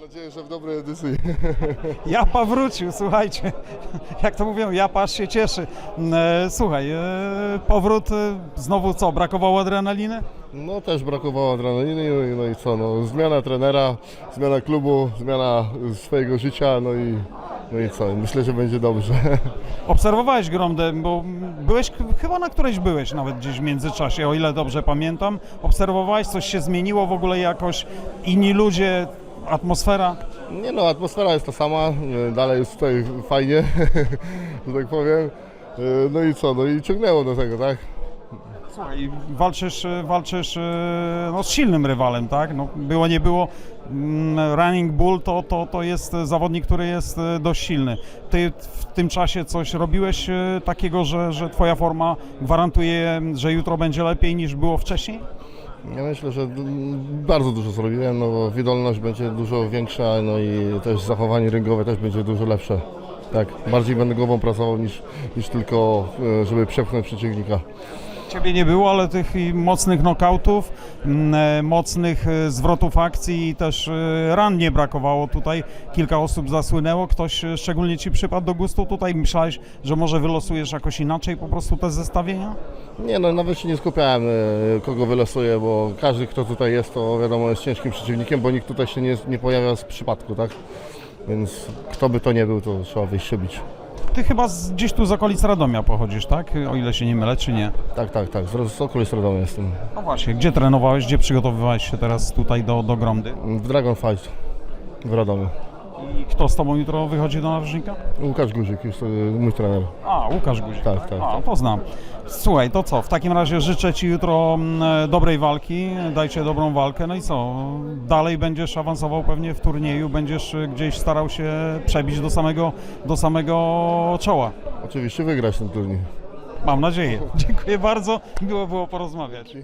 Mam nadzieję, że w dobrej edycji. Japa wrócił, słuchajcie. Jak to mówią, Japa się cieszy. E, Słuchaj, e, powrót e, znowu co, brakowało adrenaliny? No też brakowało adrenaliny, no i, no i co, no zmiana trenera, zmiana klubu, zmiana swojego życia, no i, no i co, myślę, że będzie dobrze. Obserwowałeś Gromdę, bo byłeś, chyba na którejś byłeś nawet gdzieś w międzyczasie, o ile dobrze pamiętam. Obserwowałeś, coś się zmieniło w ogóle jakoś, inni ludzie, atmosfera? Nie no, atmosfera jest ta sama, e, dalej jest tutaj fajnie, że tak powiem. E, No i co, no i ciągnęło do tego, tak? Słuchaj, walczysz, e, walczysz no, z silnym rywalem, tak? No, było nie było. mm, Running Bull to, to, to jest zawodnik, który jest dość silny. Ty w tym czasie coś robiłeś takiego, że, że twoja forma gwarantuje, że jutro będzie lepiej niż było wcześniej? Ja myślę, że bardzo dużo zrobiłem, no bo wydolność będzie dużo większa, no i też zachowanie ringowe też będzie dużo lepsze. Tak, bardziej będę głową pracował niż, niż tylko, e, żeby przepchnąć przeciwnika. Ciebie nie było, ale tych mocnych knockdownów, mm, e, mocnych e, zwrotów akcji i też ran nie brakowało tutaj. Kilka osób zasłynęło. Ktoś szczególnie Ci przypadł do gustu tutaj? Myślałeś, że może wylosujesz jakoś inaczej po prostu te zestawienia? Nie no, nawet się nie skupiałem, kogo wylosuję, bo każdy, kto tutaj jest, to wiadomo, jest ciężkim przeciwnikiem, bo nikt tutaj się nie, nie pojawia z przypadku, tak? Więc kto by to nie był, to trzeba wyjść się bić. Ty chyba z, gdzieś tu z okolic Radomia pochodzisz, tak? O ile się nie mylę, czy nie? Tak, tak, tak, z, z okolic Radomia jestem. No właśnie, gdzie trenowałeś, gdzie przygotowywałeś się teraz tutaj do, do Gromdy? W Dragon Fight w Radomiu. I kto z Tobą jutro wychodzi do narożnika? Łukasz Guzik jest e, mój trener. A, Łukasz Guzik. Tak, tak, A, tak. to znam. Słuchaj, to co? W takim razie życzę Ci jutro mm, dobrej walki, dajcie dobrą walkę, no i co? Dalej będziesz awansował pewnie w turnieju, będziesz y, gdzieś starał się przebić do samego, do samego czoła. Oczywiście wygrać ten turniej. Mam nadzieję. Dziękuję bardzo, miło było porozmawiać.